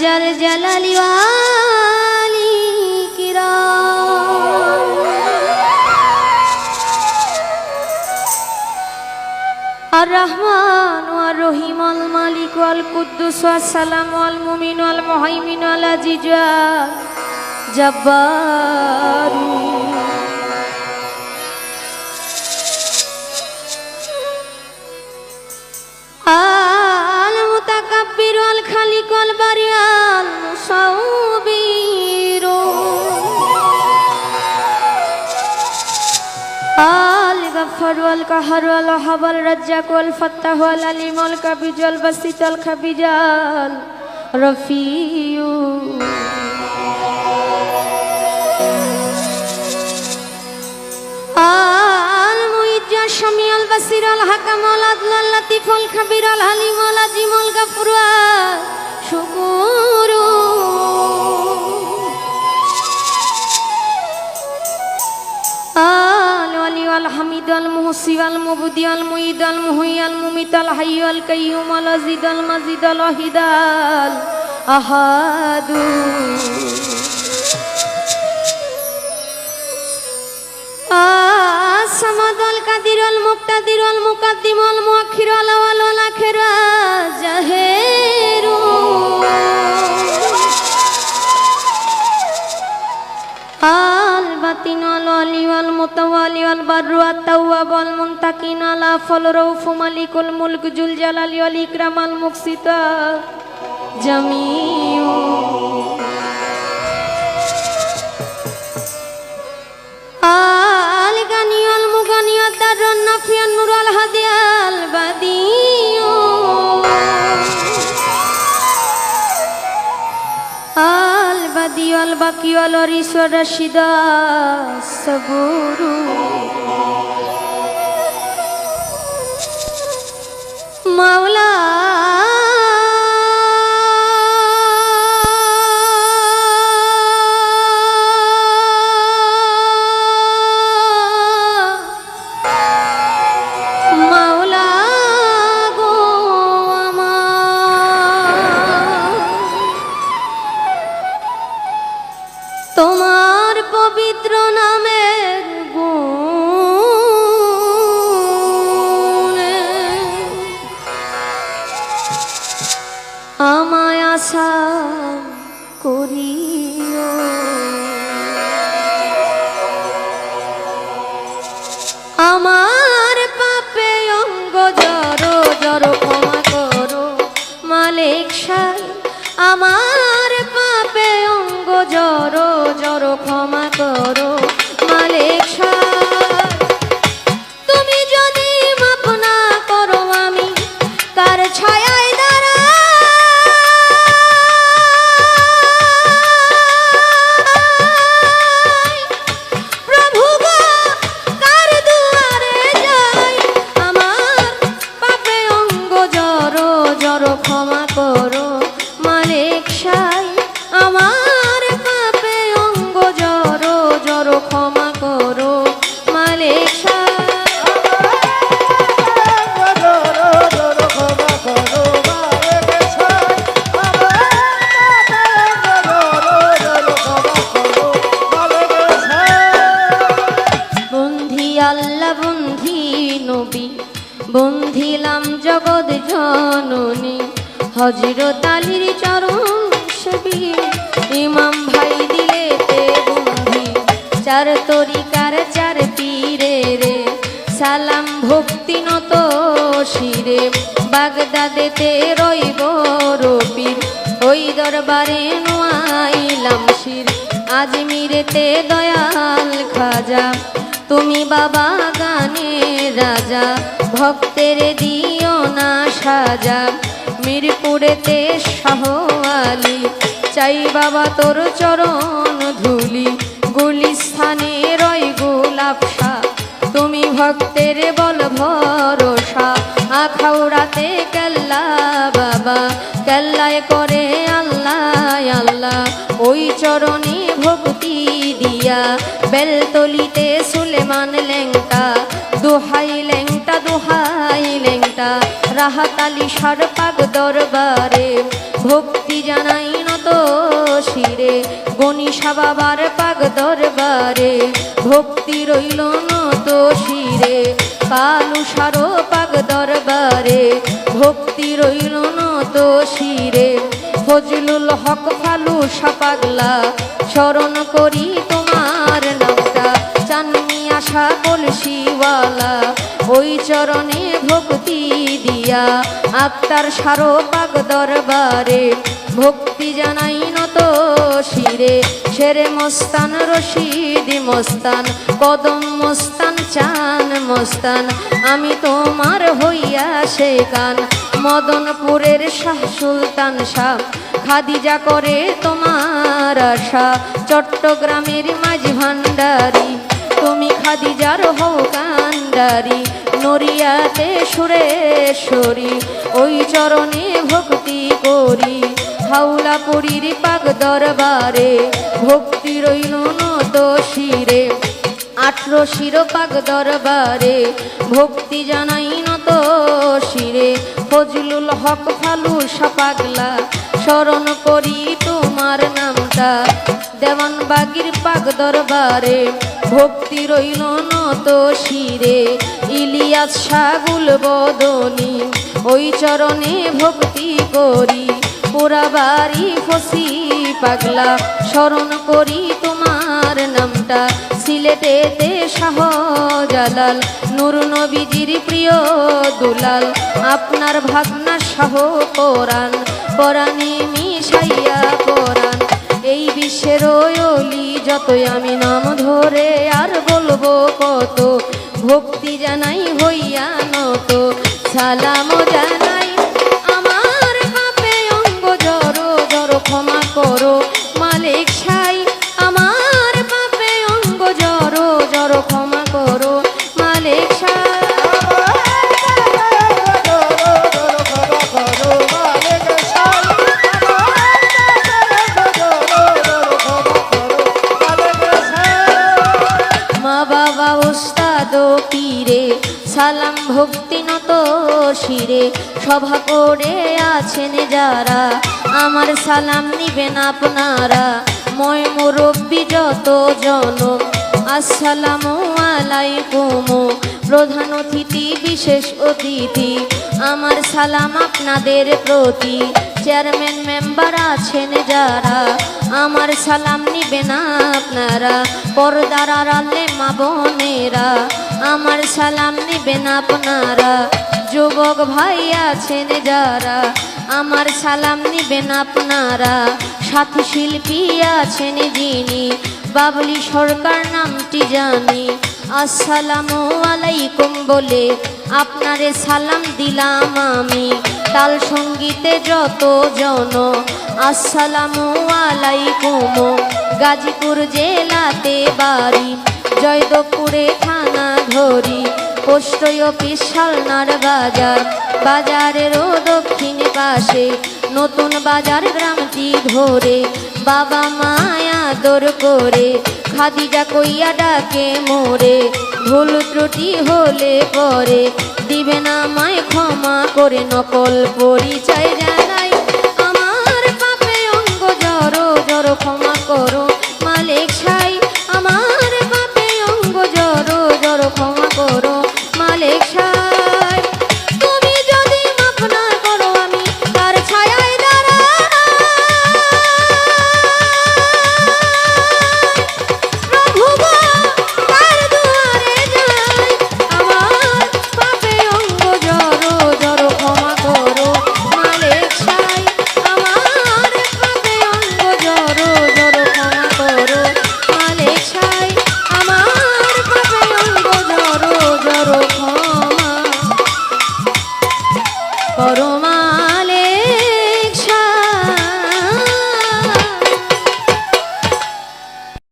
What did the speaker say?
হাজার জালালি কিরাম। আর রহমান ওয়ার রহিম, আল মালিক ওয়াল কুদ্দুস ওয়াস সালাম ওয়াল মুমিন ওয়াল মুহাইমিন ওয়াল আজিজ জব্বারু। আল মুতাকাব্বির ওয়াল খালিক ওয়াল বারি আল মুসাউবির আল গফর ওয়াল কাহার ওয়াল ওয়াহাব ওয়াল রাজ্জাক ওয়াল ফাত্তাহ ওয়াল আলিম বাসির আল হাকাম আল আদল আল লাতিফ আল খাবির আল হালিম আল আজিম আল গাফুর শুকুরু। আল ওয়ালি আল হামিদ আল মুহসি আল মুবদি আল মুঈদ আহাদু। আসামাদল কাদিরল মুক্তাদিরল মুকাদ্দিমল মুআখিরল আওয়ালল আখিরা জাহেরু আল বাতিনল অলিওয়াল মুতাওয়ালিওয়াল বাররু আত-তাওয়াবল মুনতাকিনাল আফল রউফু মালিকুল মুলক জুল জালালি ওয়াল ইকরামাল মুকসিতা। জামিউ। বাকি অলরি রিস রশিদা সবুরু আশা করিও। আমার পাপে অঙ্গ জড়ো জড়ো ক্ষমা করো। মালিক সাই, আমার পাপে অঙ্গ জড়ো জড়ো ক্ষমা করো। আলীর চরণ সেবী ইমাম ভাই দিলে তে বন্ধি চার তরিকার চার পীরে রে। সালাম ভক্তি নত শিরে। বাগদাদেতে রইব রবির ওই দরবারে নোয়াইলাম শির। আজমিরেতে দয়াল খাজা। তুমি বাবা গানে রাজা। ভক্তের দিও না সাজা। মিরপুরেতে শাহ চাই বাবা তোর চরণ ধুলি, গুলিস্থানে রয় গোলাপ শাহ তুমি ভক্তের বল ভরসা, আখাউড়াতে কেল্লা বাবা। কেল্লায় করে আল্লাহ আল্লাহ, ওই চরণে ভক্তি দিয়া। বেলতলিতে সুলেমান লেংটা দোহাই লেংটা দোহাই রাহাত আলী সরপাক দরবারে, ভক্তি জানাই নত শিরে, গণিসা বাবার পাক দরবারে, ভক্তি রইল নত শিরে, কালু সারো পাক দরবারে, ভক্তি রইল নত শিরে। ফজলুল হক ফালু সাপাগলা, স্মরণ করি তোমার নামটা, চাননি আশা কলসিওয়ালা, ওই চরণে ভক্তি দিয়া আক্তার সারো পাক দরবারে ভক্তি জানাই নত শিরে। শেরে মস্তান রশিদি মস্তান, কদম মস্তান, চান মস্তান, আমি তোমার হইয়া সে গান। মদনপুরের শাহ সুলতান শাহ, খাদিজা করে তোমার আশা। চট্টগ্রামের মাঝ ভান্ডারি তুমি খাদিজার হও কান্ডারি নরিয়াতে সুরেশ্বরী, ওই চরণে ভক্তি করি। হাউলাপুরীর পাক দরবারে ভক্তি রইল নত শিরে আঠরো শিরোপাক দরবারে ভক্তি জানাই নত শিরে ফজলুল হক ফালু সাপাগলা স্মরণ করি তোমার নামটা। দেওয়ান বাগির পাক দরবারে, ভক্তি রইল নত শিরে। ইলিয়াস সাগুল বদনি, ওই চরণে ভক্তি করি। পুরা বাড়ি ফসি পাগলা, স্মরণ করি তোমার নামটা। সিলেটেতে শাহজালাল, নূর নবীজির প্রিয় দুলাল। আপনার ভাগনা শাহ কোরআন কোরআনে মিশাইয়া এই বিশ্বের ওলি যতই আমি নাম ধরে আর বলব কত, ভক্তি জানাই হইয়া নত, সালাম জানাই সালাম ভক্তি নত শিরে সভা করে আছেন যারা। আমার সালাম নিবেন আপনারা, ময় মুরব্বী যত জন। আসসালামু আলাইকুম, প্রধান অতিথি, বিশেষ অতিথি। আমার সালাম আপনাদের প্রতি। চেয়ারম্যান, মেম্বার আছেন যারা। আমার সালাম নিবেন আপনারা, পর্দার আড়ালে মা বোনেরা। আমার সালাম নিবেন আপনারা। যুবক ভাই আছেন যারা, আমার সালাম নিবেন আপনারা। সাথী শিল্পী আছেন যিনি, বাবলি সরকার নামটি জানি। আসসালামু আলাইকুম বলে আপনারে সালাম দিলাম আমি। তাল সঙ্গীতে যত জন, আসসালামু আলাইকুম। গাজীপুর জেলাতে বাড়ি। জয়দেবপুরে থানা ধরি। পোস্ট অফিস সালনার বাজার। বাজারেরও দক্ষিণ পাশে নতুন বাজার গ্রামটি ধরে। বাবা মায়া দর করে, খাদিজা কইয়া ডাকে মোরে। ভুল ত্রুটি হলে পরে, দিবে না মায় ক্ষমা করে নকল পরিচয় জানাই। আমার পাপে অঙ্গ জড়ো জড়ো ক্ষমা করো। মালিক